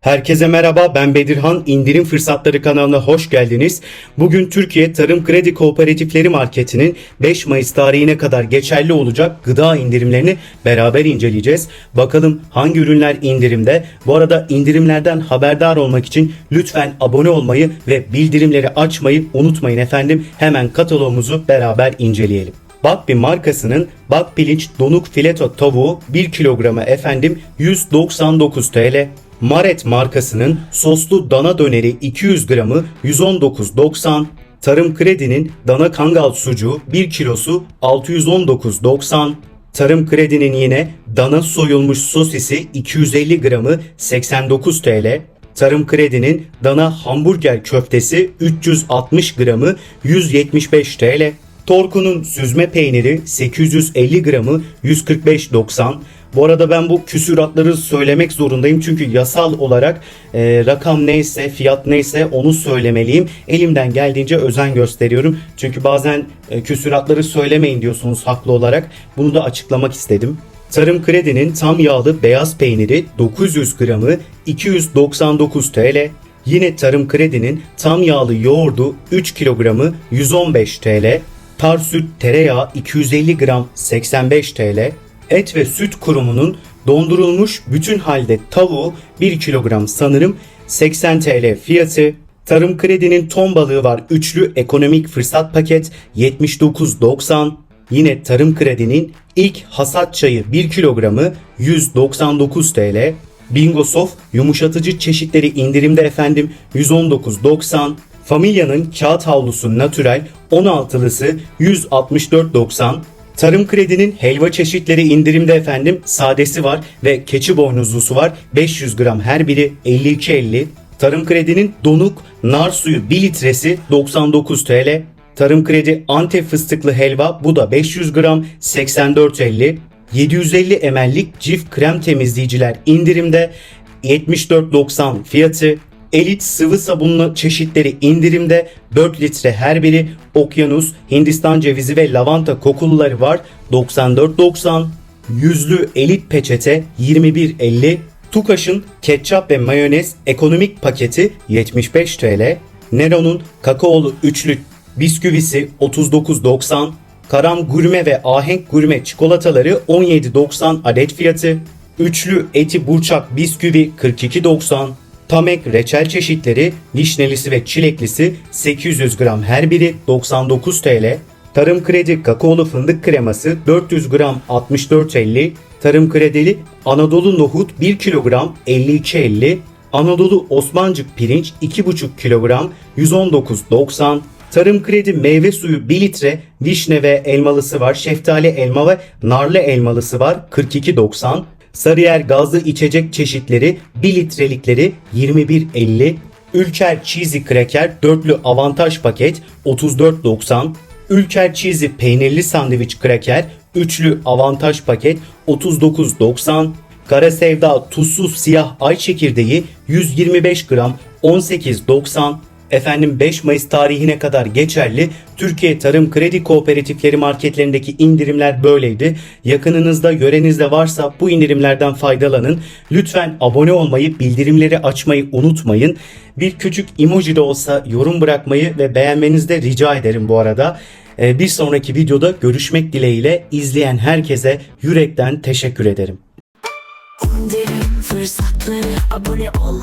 Herkese merhaba ben Bedirhan İndirim Fırsatları kanalına hoş geldiniz. Bugün Türkiye Tarım Kredi Kooperatifleri Marketi'nin 5 Mayıs tarihine kadar geçerli olacak gıda indirimlerini beraber inceleyeceğiz. Bakalım hangi ürünler indirimde? Bu arada indirimlerden haberdar olmak için lütfen abone olmayı ve bildirimleri açmayı unutmayın efendim. Hemen kataloğumuzu beraber inceleyelim. Bakpi markasının Bak Pirinç Donuk Fileto tavuğu 1 kilogramı efendim 199 TL. Maret markasının soslu dana döneri 200 gramı 119.90. Tarım Kredi'nin dana kangal sucuğu 1 kilosu 619.90. Tarım Kredi'nin yine dana soyulmuş sosisi 250 gramı 89 TL. Tarım Kredi'nin dana hamburger köftesi 360 gramı 175 TL. Torku'nun süzme peyniri 850 gramı 145.90. Bu arada ben bu küsuratları söylemek zorundayım çünkü yasal olarak e, rakam neyse fiyat neyse onu söylemeliyim. Elimden geldiğince özen gösteriyorum. Çünkü bazen e, küsuratları söylemeyin diyorsunuz haklı olarak. Bunu da açıklamak istedim. Tarım Kredi'nin tam yağlı beyaz peyniri 900 gramı 299 TL. Yine Tarım Kredi'nin tam yağlı yoğurdu 3 kilogramı 115 TL. Tar süt tereyağı 250 gram 85 TL. Et ve süt kurumunun dondurulmuş bütün halde tavuğu 1 kilogram sanırım 80 TL fiyatı. Tarım Kredi'nin ton balığı var üçlü ekonomik fırsat paket 79.90. Yine Tarım Kredi'nin ilk hasat çayı 1 kilogramı 199 TL. Bingo Sof yumuşatıcı çeşitleri indirimde efendim 119.90. Familya'nın kağıt havlusu natürel 16'lısı 164.90. Tarım Kredi'nin helva çeşitleri indirimde efendim. Sadesi var ve keçi boynuzlusu var. 500 gram her biri 52.50. Tarım Kredi'nin donuk nar suyu 1 litresi 99 TL. Tarım Kredi Antep fıstıklı helva bu da 500 gram 84.50. 750 ml'lik cif krem temizleyiciler indirimde 74.90 fiyatı. Elit sıvı sabunlu çeşitleri indirimde 4 litre her biri okyanus, Hindistan cevizi ve lavanta kokuluları var 94.90. Yüzlü elit peçete 21.50. Tukaş'ın ketçap ve mayonez ekonomik paketi 75 TL. Nero'nun kakaolu üçlü bisküvisi 39.90. Karam gurme ve ahenk gurme çikolataları 17.90 adet fiyatı. Üçlü eti burçak bisküvi 42.90. Tamek reçel çeşitleri vişnelisi ve çileklisi 800 gram her biri 99 TL. Tarım Kredi kakaolu fındık kreması 400 gram 64.50. Tarım Kredili Anadolu nohut 1 kilogram 52.50. Anadolu Osmancık pirinç 2,5 kilogram 119.90. Tarım Kredi meyve suyu 1 litre vişne ve elmalısı var. Şeftali elma ve narlı elmalısı var 42.90. Sarıyer gazlı içecek çeşitleri 1 litrelikleri 21.50. Ülker Cheesy Cracker dörtlü avantaj paket 34.90. Ülker Cheesy peynirli sandviç kraker üçlü avantaj paket 39.90. Kara Sevda tuzsuz siyah ay çekirdeği 125 gram 18.90. Efendim 5 Mayıs tarihine kadar geçerli Türkiye Tarım Kredi Kooperatifleri marketlerindeki indirimler böyleydi. Yakınınızda, yörenizde varsa bu indirimlerden faydalanın. Lütfen abone olmayı, bildirimleri açmayı unutmayın. Bir küçük emoji de olsa yorum bırakmayı ve beğenmenizi de rica ederim bu arada. Ee, Bir sonraki videoda görüşmek dileğiyle izleyen herkese yürekten teşekkür ederim. İndirim fırsatları abone ol